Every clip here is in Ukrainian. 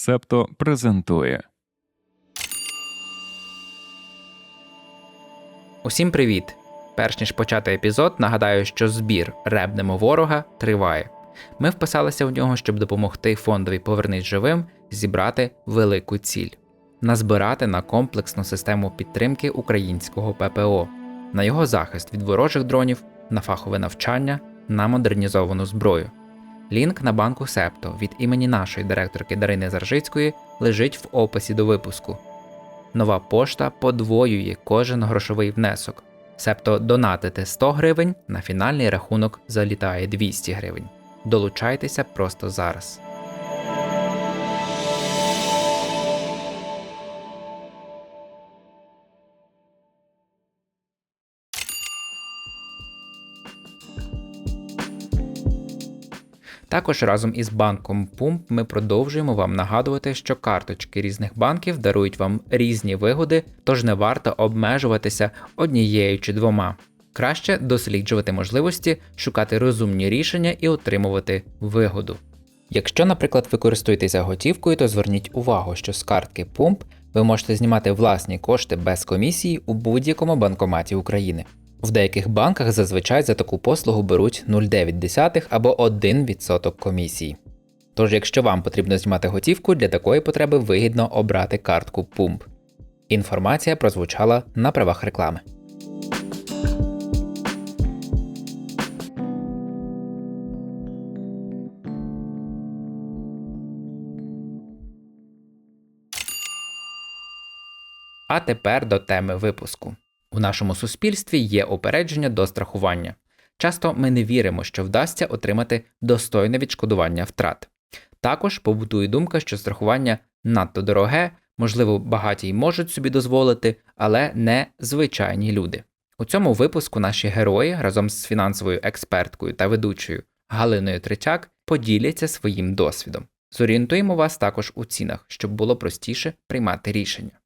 Септо презентує Усім привіт! Перш ніж почати епізод, нагадаю, що збір Ребнемо ворога триває. Ми вписалися в нього, щоб допомогти фондові Повернись живим зібрати велику ціль назбирати на комплексну систему підтримки українського ППО, на його захист від ворожих дронів, на фахове навчання, на модернізовану зброю. Лінк на банку Септо від імені нашої директорки Дарини Заржицької лежить в описі до випуску. Нова пошта подвоює кожен грошовий внесок. Себто донатити 100 гривень, на фінальний рахунок залітає 200 гривень. Долучайтеся просто зараз. Також разом із банком Пумп ми продовжуємо вам нагадувати, що карточки різних банків дарують вам різні вигоди, тож не варто обмежуватися однією чи двома. Краще досліджувати можливості, шукати розумні рішення і отримувати вигоду. Якщо, наприклад, ви користуєтеся готівкою, то зверніть увагу, що з картки Пумп ви можете знімати власні кошти без комісії у будь-якому банкоматі України. В деяких банках зазвичай за таку послугу беруть 0,9 або 1% комісії. Тож, якщо вам потрібно знімати готівку, для такої потреби вигідно обрати картку Pump. Інформація прозвучала на правах реклами. А тепер до теми випуску. У нашому суспільстві є упередження до страхування. Часто ми не віримо, що вдасться отримати достойне відшкодування втрат. Також побутує думка, що страхування надто дороге, можливо, багаті й можуть собі дозволити, але не звичайні люди. У цьому випуску наші герої разом з фінансовою експерткою та ведучою Галиною Третяк поділяться своїм досвідом. Зорієнтуємо вас також у цінах, щоб було простіше приймати рішення.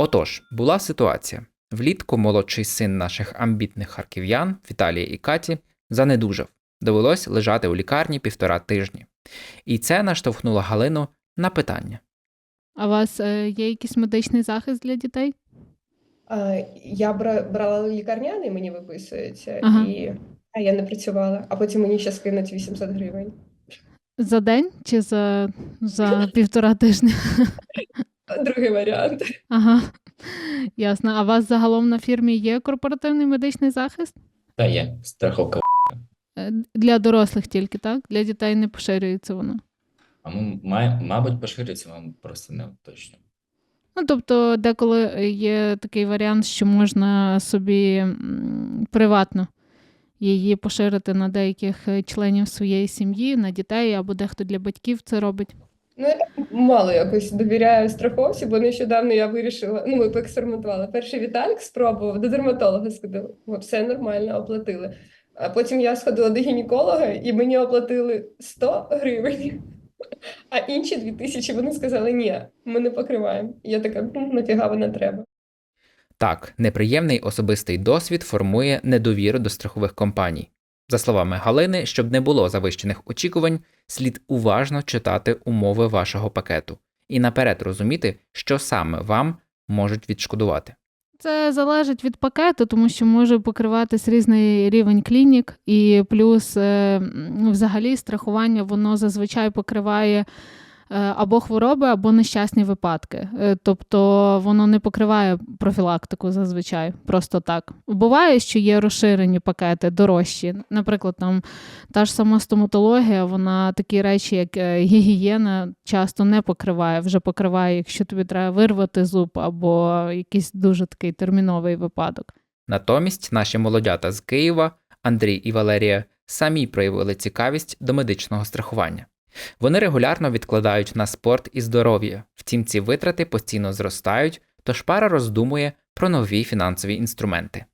Отож, була ситуація. Влітку молодший син наших амбітних харків'ян Віталія і Каті занедужав. Довелось лежати у лікарні півтора тижні. І це наштовхнуло Галину на питання. А у вас е, є якийсь медичний захист для дітей? Я бра- брала лікарняний, мені виписується, Ага. і а я не працювала, а потім мені ще скинуть 800 гривень. За день чи за, за півтора тижня? Другий варіант. Ага. Ясно. А у вас загалом на фірмі є корпоративний медичний захист? Та є страховка. Е, Для дорослих тільки, так? Для дітей не поширюється воно. А ми, має, мабуть, поширюється, ми просто не точно. Ну, тобто, деколи є такий варіант, що можна собі приватно її поширити на деяких е, членів своєї сім'ї, на дітей або дехто для батьків це робить. Ну, я мало якось довіряю страховці, бо нещодавно я вирішила, ну, ми поекспериментували. Перший Віталік спробував, до дерматолога сходила. Все нормально, оплатили. А потім я сходила до гінеколога, і мені оплатили 100 гривень. А інші 2000 вони сказали, ні, ми не покриваємо. Я така, «Ну, нафіга вона треба. Так, неприємний особистий досвід формує недовіру до страхових компаній. За словами Галини, щоб не було завищених очікувань, слід уважно читати умови вашого пакету і наперед розуміти, що саме вам можуть відшкодувати. Це залежить від пакету, тому що може покриватись різний рівень клінік, і плюс е, взагалі страхування воно зазвичай покриває або хвороби, або нещасні випадки. Е, Тобто воно не покриває профілактику зазвичай, просто так. Буває, що є розширені пакети дорожчі. Наприклад, там та ж сама стоматологія, вона такі речі, як е, гігієна, часто не покриває. Вже покриває, якщо тобі треба вирвати зуб або якийсь дуже такий терміновий випадок. Натомість наші молодята з Києва, Андрій і Валерія, самі проявили цікавість до медичного страхування. Вони регулярно відкладають на спорт і здоров'я, втім ці витрати постійно зростають, тож пара роздумує про нові фінансові інструменти.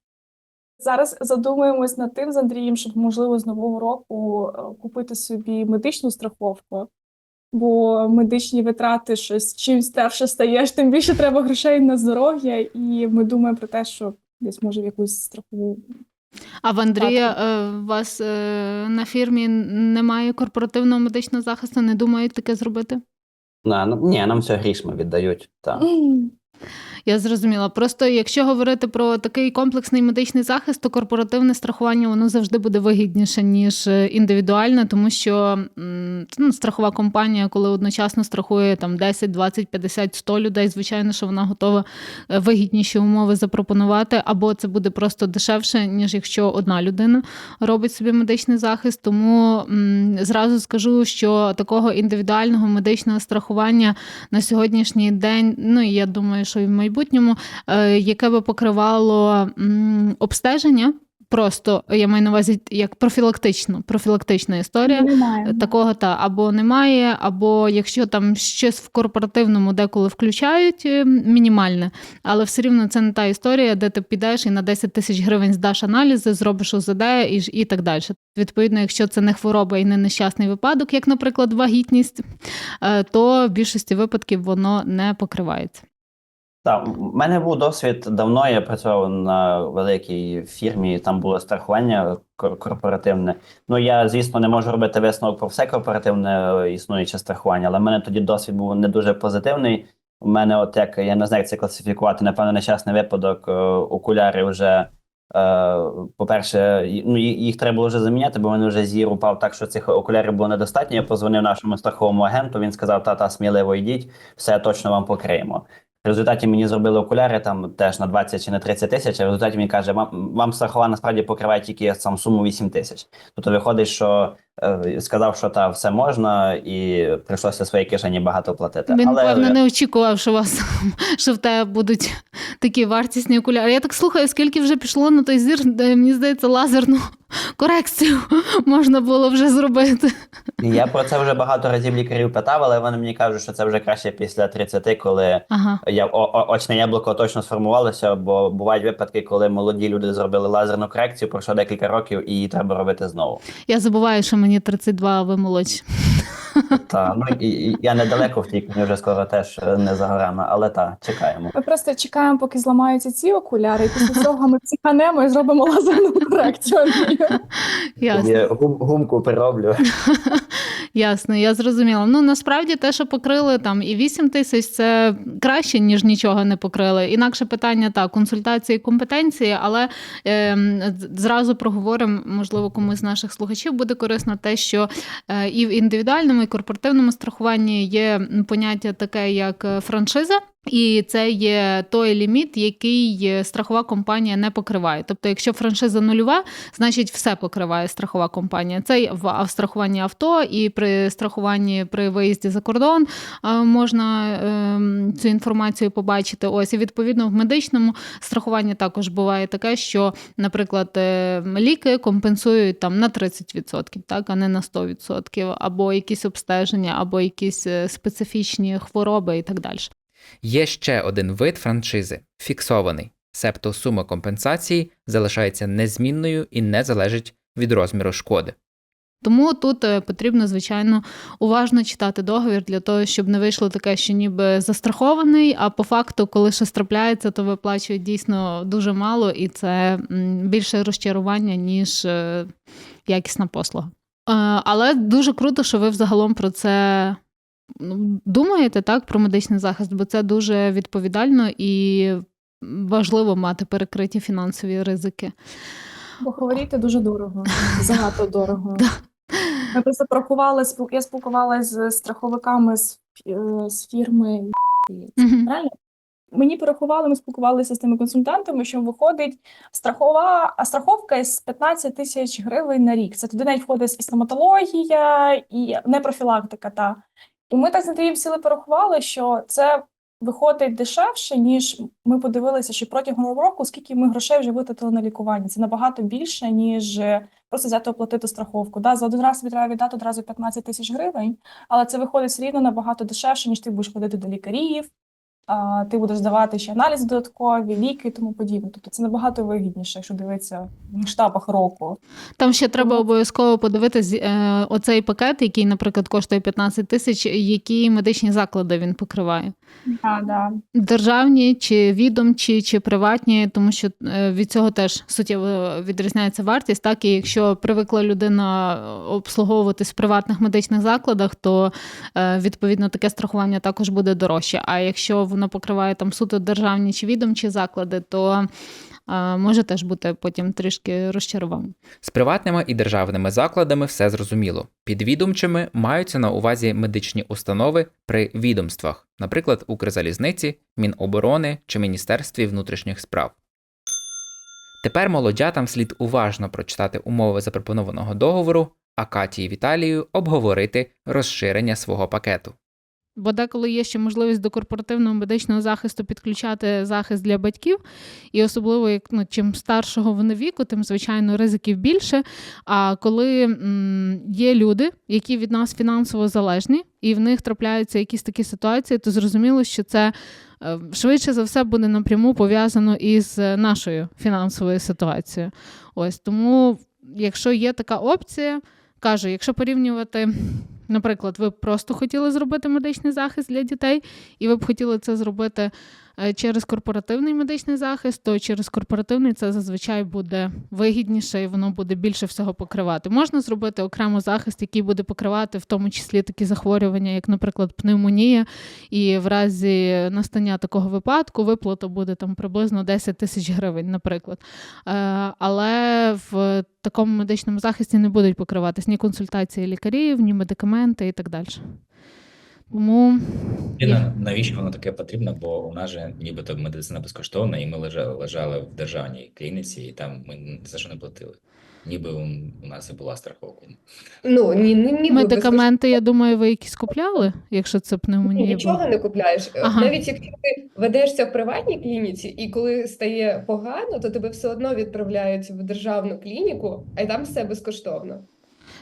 Зараз задумуємось над тим з Андрієм, щоб можливо з нового року е, купити собі медичну страховку, бо медичні витрати щось чим старше стаєш, тим більше треба грошей на здоров'я, і ми думаємо про те, що десь може в якусь страхову А в Андрія е, у вас е, на фірмі немає корпоративного медичного захисту, не думають таке зробити? На, ну, ні, нам все грішми віддають. Та. Я зрозуміла. Просто якщо говорити про такий комплексний медичний захист, то корпоративне страхування воно завжди буде вигідніше, ніж е, індивідуальне, тому що ну, страхова компанія, коли одночасно страхує там 10, 20, 50, 100 людей, звичайно, що вона готова е, вигідніші умови запропонувати, або це буде просто дешевше, ніж якщо одна людина робить собі медичний захист. Тому м, зразу скажу, що такого індивідуального медичного страхування на сьогоднішній день, ну і я думаю, що і в майбутньому, е, яке би покривало обстеження. Просто я маю на увазі як профілактично, профілактична історія. Немає. Такого та або немає, або якщо там щось в корпоративному деколи включають е, мінімальне, але все рівно це не та історія, де ти підеш і на 10 тисяч гривень здаш аналізи, зробиш УЗД і, і так далі. Відповідно, якщо це не хвороба і не нещасний випадок, як, наприклад, вагітність, е, то в більшості випадків воно не покривається. Так, у мене був досвід давно. Я працював на великій фірмі, там було страхування корпоративне. Ну я, звісно, не можу робити висновок про все корпоративне е, існуюче страхування, але в мене тоді досвід був не дуже позитивний. У мене, от як я не знаю, як це класифікувати, напевно, нещасний випадок. е, Окуляри вже, е, по-перше, ну, їх треба було вже заміняти, бо в мене вже зір упав так, що цих окулярів було недостатньо. Я позвонив нашому страховому агенту. Він сказав: та-та, сміливо йдіть, все точно вам покриємо. В результаті мені зробили окуляри там теж на 20 чи на 30 тисяч, а в результаті мені каже, вам, вам страхова насправді покриває тільки сам суму 8 тисяч. Тобто виходить, що сказав, що та все можна, і прийшлося своїй кишені багато платити. Він, Але певно, не очікував, що вас що в тебе будуть такі вартісні окуляри. Я так слухаю, скільки вже пішло на той зір, де, мені здається, лазерну корекцію можна було вже зробити. я про це вже багато разів лікарів питав, але вони мені кажуть, що це вже краще після 30, коли Ага. я о, о- очне яблуко точно сформувалося, бо бувають випадки, коли молоді люди зробили лазерну корекцію, пройшло декілька років, і її треба робити знову. Я забуваю, що мені 32, а ви молодші. Та ну і, і я недалеко втік, мені вже скоро теж е, не за горами, але та чекаємо. Ми просто чекаємо, поки зламаються ці окуляри, і після цього ми психанемо і зробимо лазерну корекцію. Ясно. Я гум, гумку прироблю. Ясно, я зрозуміла. Ну насправді те, що покрили там і 8 тисяч, це краще, ніж нічого не покрили. Інакше питання так, консультації, компетенції, але е, зразу проговоримо, можливо, комусь з наших слухачів буде корисно те, що е, і в індивідуальному, корпоративному страхуванні є поняття таке, як е, франшиза. І це є той ліміт, який е, страхова компанія не покриває. Тобто, якщо франшиза нульова, значить все покриває страхова компанія. Це в страхуванні авто, і при страхуванні при виїзді за кордон е, можна ем, цю інформацію побачити. Ось і відповідно в медичному страхуванні також буває таке, що, наприклад, е, ліки компенсують там на 30%, так, а не на 100%, або якісь обстеження, або якісь специфічні хвороби і так далі. Є ще один вид франшизи фіксований, себто сума компенсації залишається незмінною і не залежить від розміру шкоди. Тому тут е, потрібно, звичайно, уважно читати договір для того, щоб не вийшло таке, що ніби застрахований, а по факту, коли щось трапляється, то виплачують дійсно дуже мало, і це більше розчарування, ніж е, якісна послуга. Е, Але дуже круто, що ви взагалом про це думаєте, так, про медичний захист, бо це дуже відповідально і важливо мати перекриті фінансові ризики. Бо хворіти дуже дорого, занадто дорого. Ми просто порахували, я спілкувалася з страховиками з, з фірми. Правильно? Мені порахували, ми спілкувалися з тими консультантами, що виходить страхова а страховка з 15 тисяч гривень на рік. Це туди навіть входить і стоматологія, і не профілактика. Та. І ми так з Андрієм сіли порахували, що це виходить дешевше, ніж ми подивилися, що протягом року скільки ми грошей вже витратили на лікування. Це набагато більше, ніж е, просто взяти оплатити страховку. Да, за один раз тобі треба віддати одразу 15 тисяч гривень, але це виходить все рівно набагато дешевше, ніж ти будеш ходити до лікарів, ти будеш здавати ще аналізи додаткові, ліки і тому подібне. Тобто це набагато вигідніше, якщо дивитися в масштабах року. Там ще треба обов'язково подивитись е, оцей пакет, який, наприклад, коштує 15 тисяч, які медичні заклади він покриває. Да, да. Державні чи відомчі, чи приватні, тому що е, від цього теж суттєво відрізняється вартість. Так і якщо привикла людина обслуговуватись в приватних медичних закладах, то е, відповідно таке страхування також буде дорожче. А якщо воно покриває там суто державні чи відомчі заклади, то е, може теж бути потім трішки розчаруванням. З приватними і державними закладами все зрозуміло. Під відомчими маються на увазі медичні установи при відомствах, наприклад, Укрзалізниці, Міноборони чи Міністерстві внутрішніх справ. Тепер молодятам слід уважно прочитати умови запропонованого договору, а Каті і Віталію обговорити розширення свого пакету. Бо деколи є ще можливість до корпоративного медичного захисту підключати захист для батьків, і особливо як ну, чим старшого вони віку, тим звичайно ризиків більше. А коли м, є люди, які від нас фінансово залежні, і в них трапляються якісь такі ситуації, то зрозуміло, що це е, швидше за все буде напряму пов'язано із нашою фінансовою ситуацією. Ось тому, якщо є така опція, кажу, якщо порівнювати. Наприклад, ви просто хотіли зробити медичний захист для дітей, і ви б хотіли це зробити через корпоративний медичний захист, то через корпоративний це зазвичай буде вигідніше і воно буде більше всього покривати. Можна зробити окремо захист, який буде покривати в тому числі такі захворювання, як, наприклад, пневмонія, і в разі настання такого випадку виплата буде там приблизно 10 тисяч гривень, наприклад. Е, Але в такому медичному захисті не будуть покриватись ні консультації лікарів, ні медикаменти і так далі. Тому І на- навіщо воно таке потрібно? Бо у нас же нібито медицина безкоштовна, і ми лежали, лежали в державній клініці, і там ми за що не платили. Ніби у, нас і була страховка. Ну, ні, ні, ні, медикаменти, я думаю, ви якісь купляли, якщо це Ні, пневмонія. нічого була? не купляєш. Ага. Навіть якщо ти ведешся в приватній клініці, і коли стає погано, то тебе все одно відправляють в державну клініку, а й там все безкоштовно.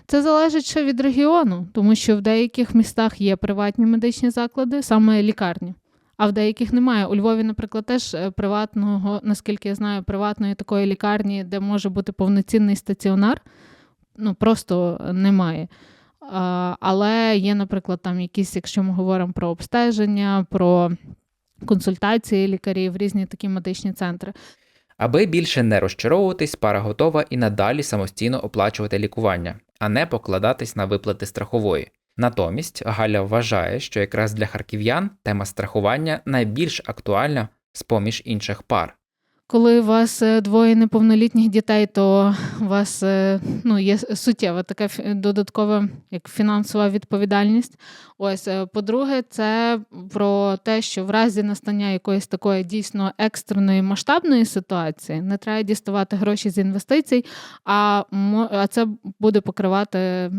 Це залежить ще від регіону, тому що в деяких містах є приватні медичні заклади, саме лікарні. А в деяких немає. У Львові, наприклад, теж е, приватного, наскільки я знаю, приватної такої лікарні, де може бути повноцінний стаціонар, ну просто немає. Але є, наприклад, там якісь, якщо ми говоримо про обстеження, про консультації лікарів, різні такі медичні центри. Аби більше не розчаровуватись, пара готова і надалі самостійно оплачувати лікування, а не покладатись на виплати страхової. Натомість Галя вважає, що якраз для харків'ян тема страхування найбільш актуальна з поміж інших пар. Коли у вас е, двоє неповнолітніх дітей, то у вас е, ну, є суттєва така додаткова як фінансова відповідальність. Ось, е, по-друге, це про те, що в разі настання якоїсь такої дійсно екстреної масштабної ситуації не треба діставати гроші з інвестицій, а, а це буде покривати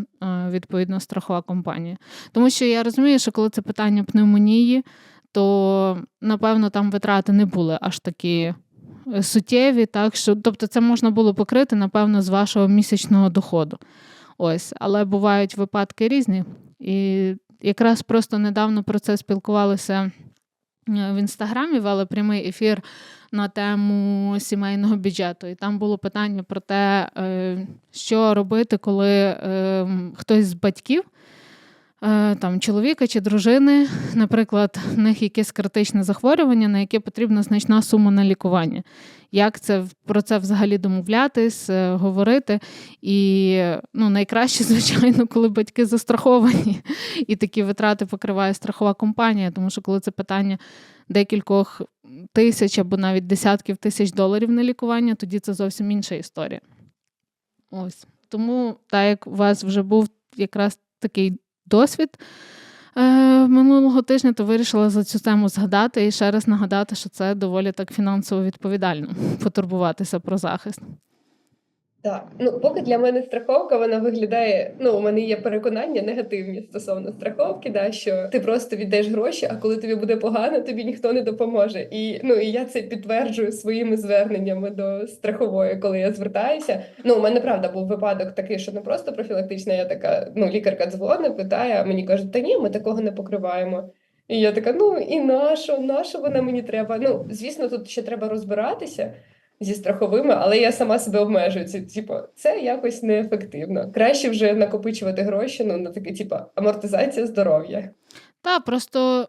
відповідно страхова компанія. Тому що я розумію, що коли це питання пневмонії, то напевно там витрати не були аж такі суттєві, так що тобто це можна було покрити, напевно, з вашого місячного доходу. Ось, але бувають випадки різні. І якраз просто недавно про це спілкувалися е, в інстаграмі, вели прямий ефір на тему сімейного бюджету. І там було питання про те, е, що робити, коли е, хтось з батьків. Е, Там чоловіка чи дружини, наприклад, в них якесь критичне захворювання, на яке потрібна значна сума на лікування. Як це про це взагалі домовлятись, е, говорити? І ну, найкраще, звичайно, коли батьки застраховані, і такі витрати покриває страхова компанія, тому що коли це питання декількох тисяч або навіть десятків тисяч доларів на лікування, тоді це зовсім інша історія. Ось. Тому, так як у вас вже був якраз такий досвід е, минулого тижня, то вирішила за цю тему згадати і ще раз нагадати, що це доволі так фінансово відповідально потурбуватися про захист. Так, ну поки для мене страховка вона виглядає. Ну, у мене є переконання негативні стосовно страховки, да, що ти просто віддаєш гроші, а коли тобі буде погано, тобі ніхто не допоможе. І ну і я це підтверджую своїми зверненнями до страхової, коли я звертаюся. Ну, у мене правда був випадок такий, що не просто профілактична, я така, ну, лікарка дзвонить, питає, мені кажуть, та ні, ми такого не покриваємо. І я така, ну і нащо, нащо вона мені треба? Ну, звісно, тут ще треба розбиратися зі страховими, але я сама себе обмежую. Це, типу, це якось неефективно. Краще вже накопичувати гроші ну, на таке, типу, амортизація здоров'я. Та просто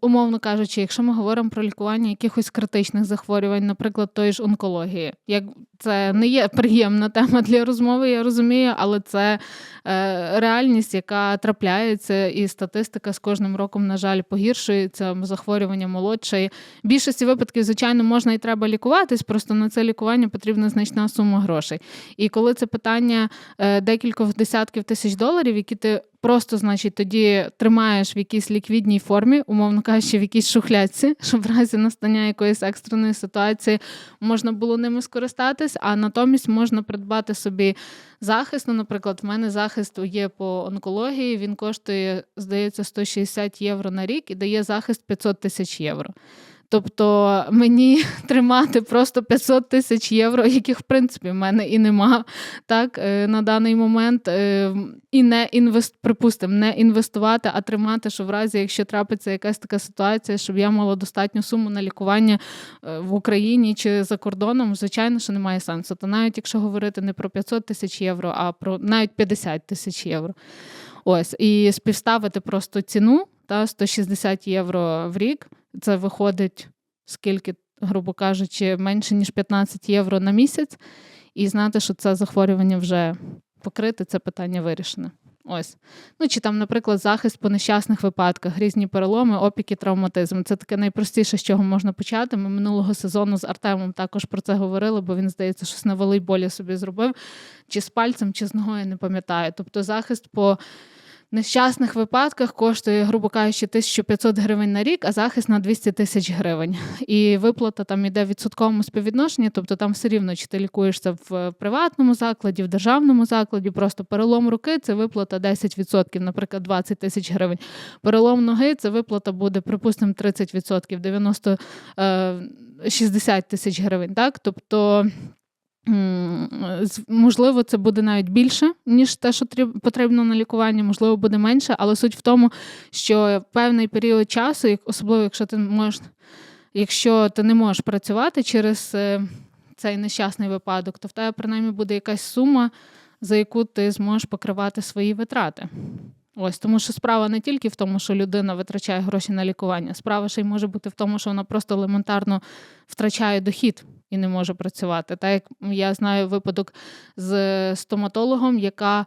умовно кажучи, якщо ми говоримо про лікування якихось критичних захворювань, наприклад, тої ж онкології, як це не є приємна тема для розмови, я розумію, але це е, реальність, яка трапляється, і статистика з кожним роком, на жаль, погіршується. Захворювання молодшої. В більшості випадків, звичайно, можна і треба лікуватись, просто на це лікування потрібна значна сума грошей. І коли це питання е, декількох десятків тисяч доларів, які ти просто, значить, тоді тримаєш в якійсь ліквідній формі, умовно кажучи, в якійсь шухлядці, щоб в разі настання якоїсь екстреної ситуації можна було ними скористатись, а натомість можна придбати собі захист. Ну, наприклад, в мене захист є по онкології, він коштує, здається, 160 євро на рік і дає захист 500 тисяч євро. Тобто мені тримати просто 500 тисяч євро, яких в принципі в мене і нема, так е, на даний момент, е, і не інвест, припустимо, не інвестувати, а тримати, що в разі, якщо трапиться якась така ситуація, щоб я мала достатню суму на лікування е, в Україні чи за кордоном, звичайно, що немає сенсу. То навіть якщо говорити не про 500 тисяч євро, а про навіть 50 тисяч євро. Ось і співставити просто ціну та 160 євро в рік. Це виходить скільки, грубо кажучи, менше ніж 15 євро на місяць, і знати, що це захворювання вже покрите, це питання вирішене. Ось. Ну чи там, наприклад, захист по нещасних випадках, різні переломи, опіки, травматизм. Це таке найпростіше, з чого можна почати. Ми минулого сезону з Артемом також про це говорили, бо він, здається, щось на волейболі собі зробив, чи з пальцем, чи з ногою, не пам'ятаю. Тобто захист по нещасних випадках коштує, грубо кажучи, 1500 гривень на рік, а захист на 200 тисяч гривень. І виплата там іде в відсотковому співвідношенні, тобто там все рівно, чи ти лікуєшся в приватному закладі, в державному закладі, просто перелом руки це виплата 10%, наприклад, 20 тисяч гривень. Перелом ноги це виплата буде, припустимо, 30%, 90, е, 60 тисяч гривень. Так? Тобто Можливо, це буде навіть більше, ніж те, що потрібно на лікування, можливо, буде менше, але суть в тому, що певний період часу, особливо якщо ти можеш, якщо ти не можеш працювати через е, цей нещасний випадок, то в тебе принаймні буде якась сума, за яку ти зможеш покривати свої витрати. Ось тому, що справа не тільки в тому, що людина витрачає гроші на лікування, справа ще й може бути в тому, що вона просто елементарно втрачає дохід і не може працювати. Так як я знаю випадок з стоматологом, яка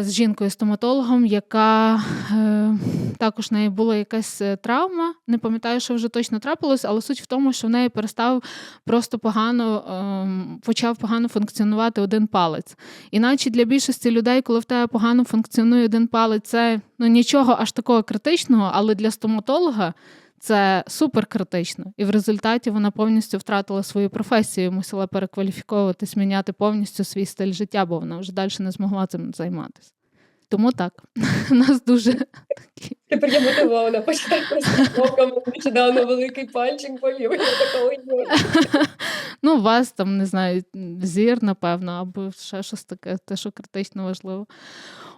з жінкою-стоматологом, яка е, також в неї була якась е, травма. Не пам'ятаю, що вже точно трапилось, але суть в тому, що в неї перестав просто погано ем, почав погано функціонувати один палець. Іначе для більшості людей, коли в тебе погано функціонує один палець, це ну нічого аж такого критичного, але для стоматолога це супер критично. І в результаті вона повністю втратила свою професію, мусила перекваліфіковуватись, міняти повністю свій стиль життя, бо вона вже далі не змогла цим займатися. Тому так, у нас дуже такі. Тепер я мотивована почитати. Нещодавно великий пальчик. Я ой. Ну, у вас там, не знаю, зір, напевно, або ще щось таке, те, що критично важливо.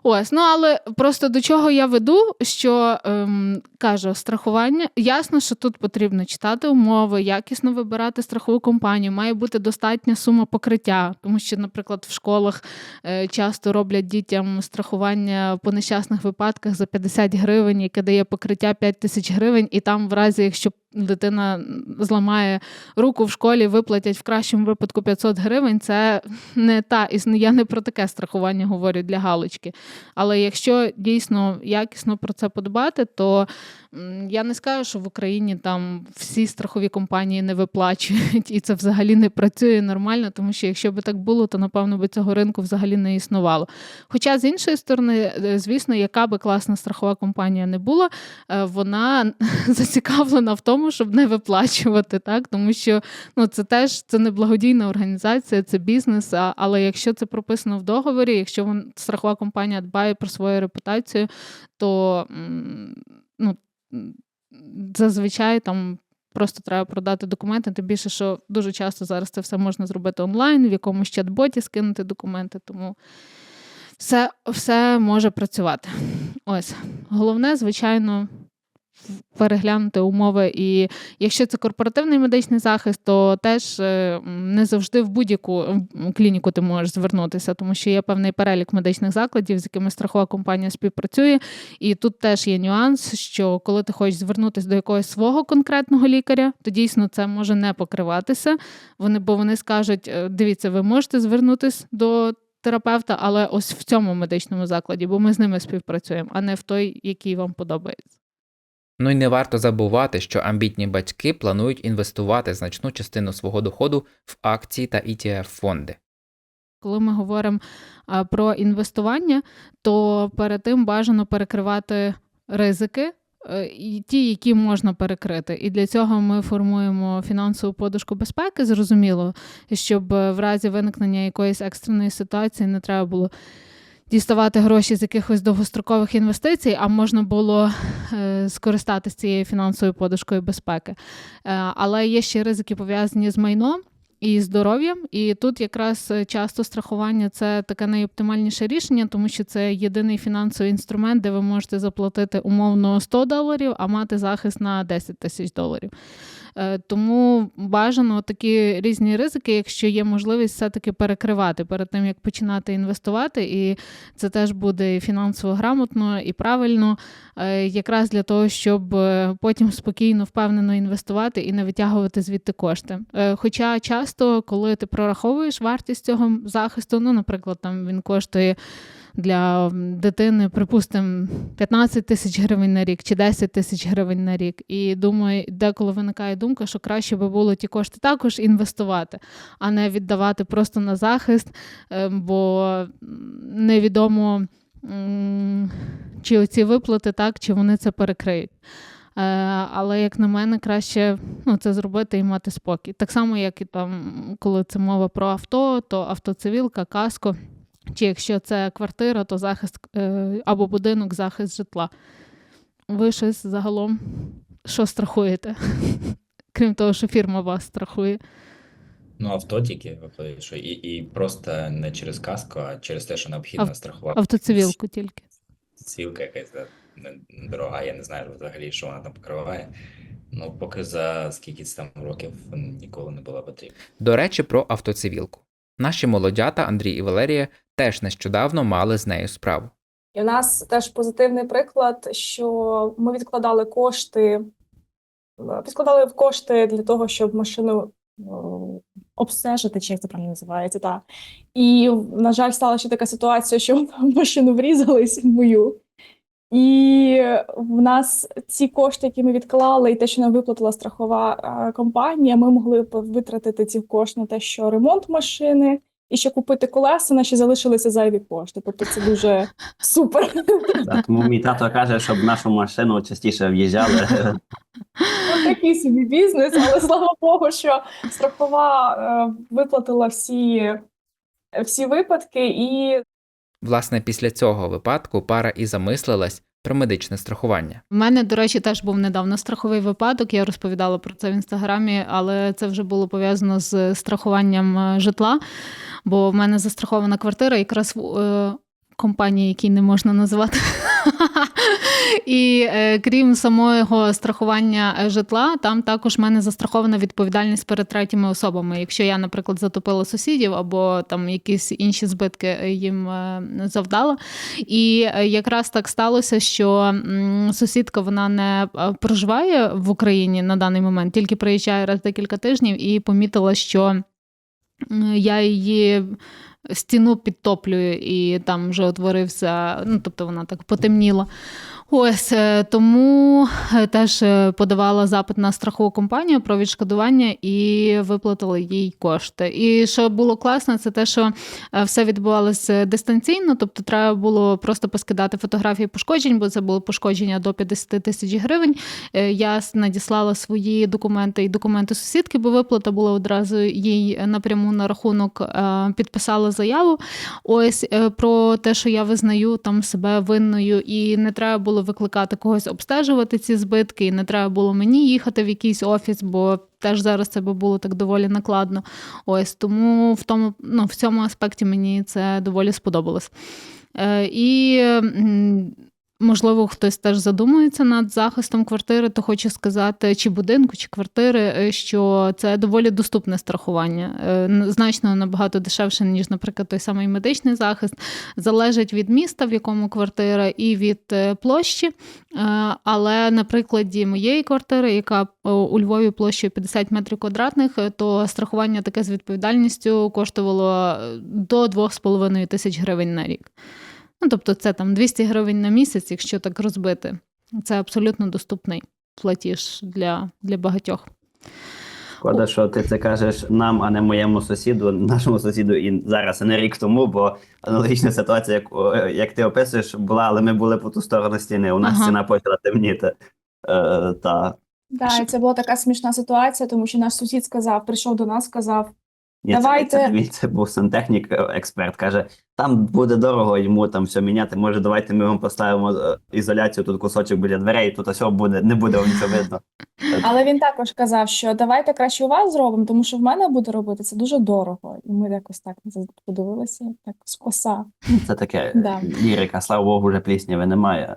Ось, ну але просто до чого я веду, що ем, кажу, страхування. Ясно, що тут потрібно читати умови, якісно вибирати страхову компанію, має бути достатня сума покриття, тому що, наприклад, в школах е, часто роблять дітям страхування по нещасних випадках за 50 гривень, яке дає покриття 5 тисяч гривень, і там, в разі, якщо дитина зламає руку в школі, виплатять в кращому випадку 500 гривень. Це не та я не про таке страхування говорю для галочки. Але якщо дійсно якісно про це подбати, то я не скажу, що в Україні там всі страхові компанії не виплачують, і це взагалі не працює нормально, тому що якщо би так було, то напевно би цього ринку взагалі не існувало. Хоча з іншої сторони, е, звісно, яка би класна страхова компанія не була, е, вона зацікавлена в тому, щоб не виплачувати, так тому що ну це теж це не благодійна організація, це бізнес. Але якщо це прописано в договорі, якщо страхова компанія дбає про свою репутацію, то ну, зазвичай там. Просто треба продати документи, тим більше, що дуже часто зараз це все можна зробити онлайн, в якомусь чат-боті скинути документи, тому все, все може працювати. Ось. Головне, звичайно, переглянути умови. І якщо це корпоративний медичний захист, то теж е, не завжди в будь-яку клініку ти можеш звернутися, тому що є певний перелік медичних закладів, з якими страхова компанія співпрацює. І тут теж є нюанс, що коли ти хочеш звернутися до якогось свого конкретного лікаря, то дійсно це може не покриватися. Вони, бо вони скажуть: е, дивіться, ви можете звернутися до терапевта, але ось в цьому медичному закладі, бо ми з ними співпрацюємо, а не в той, який вам подобається. Ну і не варто забувати, що амбітні батьки планують інвестувати значну частину свого доходу в акції та ETF фонди. Коли ми говоримо про інвестування, то перед тим бажано перекривати ризики. е, І ті, які можна перекрити, і для цього ми формуємо фінансову подушку безпеки. Зрозуміло, щоб е, в разі виникнення якоїсь екстреної ситуації не треба було діставати гроші з якихось довгострокових інвестицій, а можна було е, скористатися цією фінансовою подушкою безпеки. Е, але є ще ризики пов'язані з майном. І здоров'ям, і тут якраз е, часто страхування це таке найоптимальніше рішення, тому що це єдиний фінансовий інструмент, де ви можете заплатити умовно 100 доларів, а мати захист на 10 тисяч доларів. Е, Тому бажано такі різні ризики, якщо є можливість все-таки перекривати перед тим, як починати інвестувати. І це теж буде і фінансово грамотно і правильно, е, якраз для того, щоб е, потім спокійно, впевнено інвестувати і не витягувати звідти кошти. Хоча часто, коли ти прораховуєш вартість цього захисту, ну, наприклад, там він коштує для дитини, припустимо, 15 тисяч гривень на рік чи 10 тисяч гривень на рік. І думаю, деколи виникає думка, що краще би було ті кошти також інвестувати, а не віддавати просто на захист, е, бо невідомо, чи оці виплати так, чи вони це перекриють. Е, Але, як на мене, краще ну, це зробити і мати спокій. Так само, як і там, коли це мова про авто, то автоцивілка, каско. Чи якщо це квартира, то захист е, або будинок, захист житла. Ви щось загалом що страхуєте? Крім того, що фірма вас страхує. Ну, авто тільки що і, і просто не через каско, а через те, що необхідно Ав- страхувати. Автоцивілку тільки. Цивілка якась да, дорога, я не знаю взагалі, що вона там покриває. Ну, поки за скільки там років ніколи не була потрібна. До речі, про автоцивілку. Наші молодята Андрій і Валерія теж нещодавно мали з нею справу. І у нас теж позитивний приклад, що ми відкладали кошти, е, відкладали в кошти для того, щоб машину обстежити, чи як це правильно називається, так. І, на жаль, стала ще така ситуація, що в машину врізались в мою. І в нас ці кошти, які ми відклали, і те, що нам виплатила страхова компанія, ми могли б витратити ці кошти на те, що ремонт машини, і ще купити колеса, наші залишилися зайві кошти. Тобто це дуже супер. Тому мій тато каже, щоб нашу машину частіше в'їжджали. Такий собі бізнес, але слава Богу, що страхова е, виплатила всі, всі випадки, і Власне, після цього випадку пара і замислилась про медичне страхування. У мене, до речі, теж був недавно страховий випадок. Я розповідала про це в інстаграмі, але це вже було пов'язано з страхуванням е, житла. Бо в мене застрахована квартира, якраз е, компанії, які не можна називати. І е, крім самого страхування е, житла, там також в мене застрахована відповідальність перед третіми особами. Якщо я, наприклад, затопила сусідів або там якісь інші збитки е, їм е, завдала. І якраз так сталося, що сусідка вона не проживає в Україні на даний момент, тільки приїжджає раз декілька тижнів і помітила, що я її стіну підтоплюю, і там вже утворився, ну тобто вона так потемніла. Ось е, тому е, теж е, подавала запит на страхову компанію про відшкодування і виплатила їй кошти. І що було класно, це те, що все відбувалося дистанційно, тобто треба було просто поскидати фотографії пошкоджень, бо це було пошкодження до 50 тисяч гривень. Я надіслала свої документи і документи сусідки, бо виплата була одразу їй напряму на рахунок, підписала заяву. Ось про те, що я визнаю там себе винною, і не треба було викликати когось обстежувати ці збитки, і не треба було мені їхати в якийсь офіс, бо теж зараз це би було так доволі накладно. Ось тому в тому, ну, в цьому аспекті мені це доволі сподобалось. Е, і Можливо, хтось теж задумується над захистом квартири, то хочу сказати, чи будинку, чи квартири, е, що це доволі доступне страхування. Е, Значно набагато дешевше, ніж, наприклад, той самий медичний захист. Залежить від міста, в якому квартира, і від е, площі. Але на прикладі моєї квартири, яка у Львові площею 50 метрів квадратних, то страхування таке з відповідальністю коштувало до 2,5 тисяч гривень на рік. Ну, тобто це там 200 гривень на місяць, якщо так розбити. Це абсолютно доступний платіж для, для багатьох. Шкода, що ти це кажеш нам, а не моєму сусіду, нашому сусіду, і зараз, а не рік тому, бо аналогічна ситуація, як, як ти описуєш, була, але ми були по ту сторону стіни. У нас Ага. стіна почала темніти. Е, та. Да, це була така смішна ситуація, тому що наш сусід сказав, прийшов до нас, сказав: Ні, Давайте. Це, це, це був сантехнік, е, експерт. Каже, там буде дорого йому там все міняти. Може, давайте ми вам поставимо е, ізоляцію, тут кусочок біля дверей, тут все буде, не буде вам нічого видно. Але він також казав, що давайте краще у вас зробимо, тому що в мене буде робити це дуже дорого. І ми якось так подивилися, так скоса. Це таке Да. лірика, слава Богу, вже плісняви немає.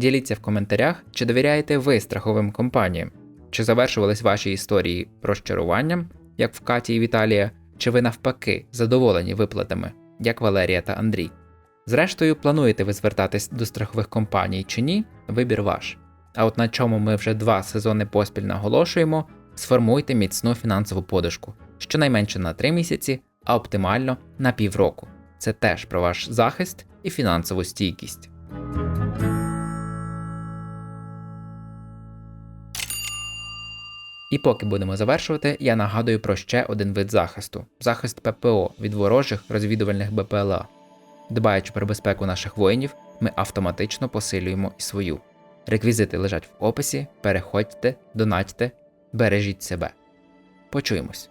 Діліться в коментарях, чи довіряєте ви страховим компаніям, чи завершувались ваші історії розчаруванням, як в Каті і Віталія, чи ви навпаки задоволені виплатами, як Валерія та Андрій. Зрештою, плануєте ви звертатись до страхових компаній чи ні, вибір ваш. А от на чому ми вже два сезони поспіль наголошуємо, сформуйте міцну фінансову подушку, щонайменше на 3 місяці, а оптимально на півроку. Це теж про ваш захист і фінансову стійкість. І поки будемо завершувати, я нагадую про ще один вид захисту захист ППО від ворожих розвідувальних БПЛА. Дбаючи про безпеку наших воїнів, ми автоматично посилюємо і свою. Реквізити лежать в описі, переходьте, донатьте, бережіть себе. Почуємось!